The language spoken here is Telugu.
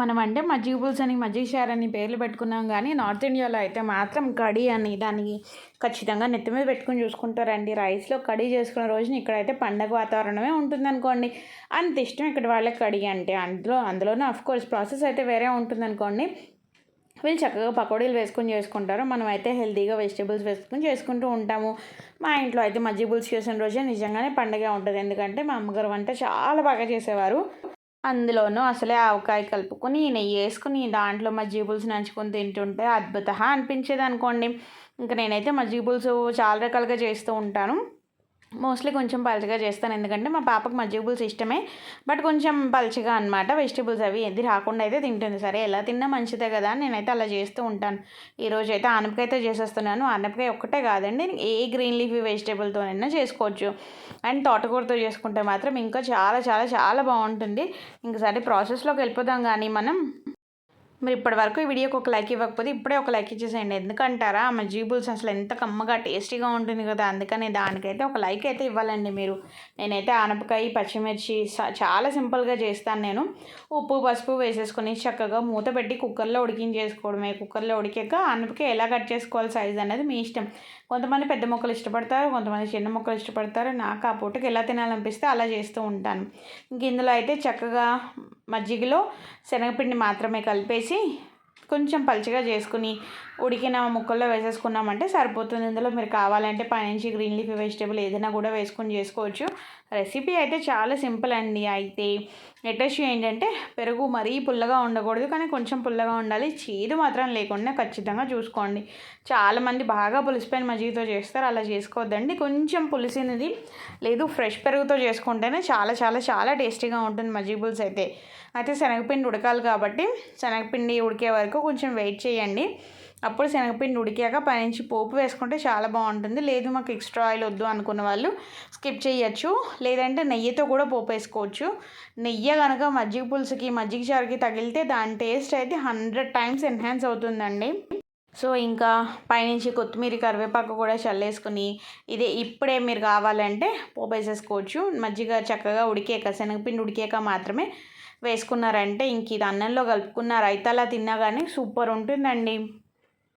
మనం అంటే మజ్జిగ పులుసు అని మజ్జిగ అని పేర్లు పెట్టుకున్నాం కానీ నార్త్ ఇండియాలో అయితే మాత్రం కడీ అని దానికి ఖచ్చితంగా నెత్తి మీద పెట్టుకుని చూసుకుంటారండి. రైస్లో కడీ చేసుకున్న రోజున ఇక్కడైతే పండగ వాతావరణమే ఉంటుందనుకోండి. అంత ఇష్టం ఇక్కడ వాళ్ళకి కడీ అంటే. అందులో అందులోనే కోర్స్ ప్రాసెస్ అయితే వేరే ఉంటుందనుకోండి. వీళ్ళు చక్కగా పకోడీలు వేసుకొని చేసుకుంటారు. మనం అయితే హెల్తీగా వెజిటేబుల్స్ వేసుకొని చేసుకుంటూ ఉంటాము. మా ఇంట్లో అయితే మజ్జిగ పులుసు చేసిన రోజే నిజంగానే పండగ ఉంటుంది. ఎందుకంటే మా అమ్మగారు వంట చాలా బాగా చేసేవారు. అందులోనూ అసలే ఆవకాయ కలుపుకొని నెయ్యి వేసుకుని దాంట్లో మజ్జిగ పులుసు నంచుకొని తింటుంటే అద్భుత అనిపించేది అనుకోండి ఇంకా నేనైతే మజ్జిగ పులుసు చాలా రకాలుగా చేస్తూ ఉంటాను. మోస్ట్లీ కొంచెం పలచగా చేస్తాను. ఎందుకంటే మా పాపకు మజ్జిగ ఇష్టమే. బట్ కొంచెం పలచగా అనమాట వెజిటేబుల్స్ అవి ఏది రాకుండా అయితే తింటుంది. సరే ఎలా తిన్నా మంచిదే కదా అని నేనైతే అలా చేస్తూ ఉంటాను. ఈరోజు అయితే ఆనపకాయతో చేసేస్తున్నాను. ఆనపకాయ ఒక్కటే కాదండి ఏ గ్రీన్ లీఫీ వెజిటేబుల్తోనైనా చేసుకోవచ్చు. అండ్ తోటకూరతో చేసుకుంటే మాత్రం ఇంకా చాలా చాలా చాలా బాగుంటుంది. ఇంకా సరే ప్రాసెస్లోకి వెళ్ళిపోదాం కానీ మనం మీరు ఇప్పటి వరకు ఈ వీడియోకి ఒక లైక్ ఇవ్వకపోతే ఇప్పుడే ఒక లైక్ ఇచ్చేసేయండి. ఎందుకంటారా? ఆమె జీబుల్స్ అసలు ఎంత కమ్మగా టేస్టీగా ఉంటుంది కదా. అందుకని దానికైతే ఒక లైక్ అయితే ఇవ్వాలండి మీరు. నేనైతే ఆనపకాయ పచ్చిమిర్చి చాలా సింపుల్గా చేస్తాను నేను. ఉప్పు పసుపు వేసేసుకొని చక్కగా మూత పెట్టి కుక్కర్లో ఉడికించేసుకోవడమే. కుక్కర్లో ఉడికాక ఆనపకాయ ఎలా కట్ చేసుకోవాలి సైజ్ అనేది మీ ఇష్టం. కొంతమంది పెద్ద మొక్కలు ఇష్టపడతారు కొంతమంది చిన్న మొక్కలు ఇష్టపడతారు. నాకు ఆ పూటకి ఎలా తినాలనిపిస్తే అలా చేస్తూ ఉంటాను. ఇంక ఇందులో అయితే చక్కగా మజ్జిగలో శనగపిండి మాత్రమే కలిపేసి sí, కొంచెం పలుచగా చేసుకుని ఉడికిన ముక్కల్లో వేసేసుకున్నామంటే సరిపోతుంది. ఇందులో మీరు కావాలంటే పైనుంచి గ్రీన్ లీఫీ వెజిటేబుల్ ఏదైనా కూడా వేసుకొని చేసుకోవచ్చు. రెసిపీ అయితే చాలా సింపుల్ అండి. అయితే నెక్స్ట్ ఏంటంటే పెరుగు మరీ పుల్లగా ఉండకూడదు కానీ కొంచెం పుల్లగా ఉండాలి. చేదు మాత్రం లేకుండా ఖచ్చితంగా చూసుకోండి. చాలామంది బాగా పులిసిపోయిన మజ్జిగతో చేస్తారు అలా చేసుకోవద్దండి. కొంచెం పులిసినది లేదు ఫ్రెష్ పెరుగుతో చేసుకుంటేనే చాలా చాలా చాలా టేస్టీగా ఉంటుంది మజ్జిగ పులుసు అయితే. అయితే శనగపిండి ఉడకాలి కాబట్టి శనగపిండి ఉడికే వరకు వరకు కొంచెం వెయిట్ చేయండి. అప్పుడు శనగపిండి ఉడికాక పైనుంచి పోపు వేసుకుంటే చాలా బాగుంటుంది. లేదు మాకు ఎక్స్ట్రా ఆయిల్ వద్దు అనుకున్న వాళ్ళు స్కిప్ చేయొచ్చు. లేదంటే నెయ్యితో కూడా పోపు వేసుకోవచ్చు. నెయ్యి కనుక మజ్జిగ పులుసుకి మజ్జిగ చారుకి తగిలితే దాని టేస్ట్ అయితే హండ్రెడ్ టైమ్స్ ఎన్హాన్స్ అవుతుందండి. సో ఇంకా పైనుంచి కొత్తిమీర కరివేపాకు కూడా చల్లేసుకుని ఇదే ఇప్పుడే మీరు కావాలంటే పోపు వేసేసుకోవచ్చు. మజ్జిగ చక్కగా ఉడికాక శనగపిండి ఉడికాక మాత్రమే వేసుకున్నారంటే ఇంక ఇది అన్నంలో కలుపుకున్న రైతాలా తిన్నా కానీ సూపర్ ఉంటుందండి.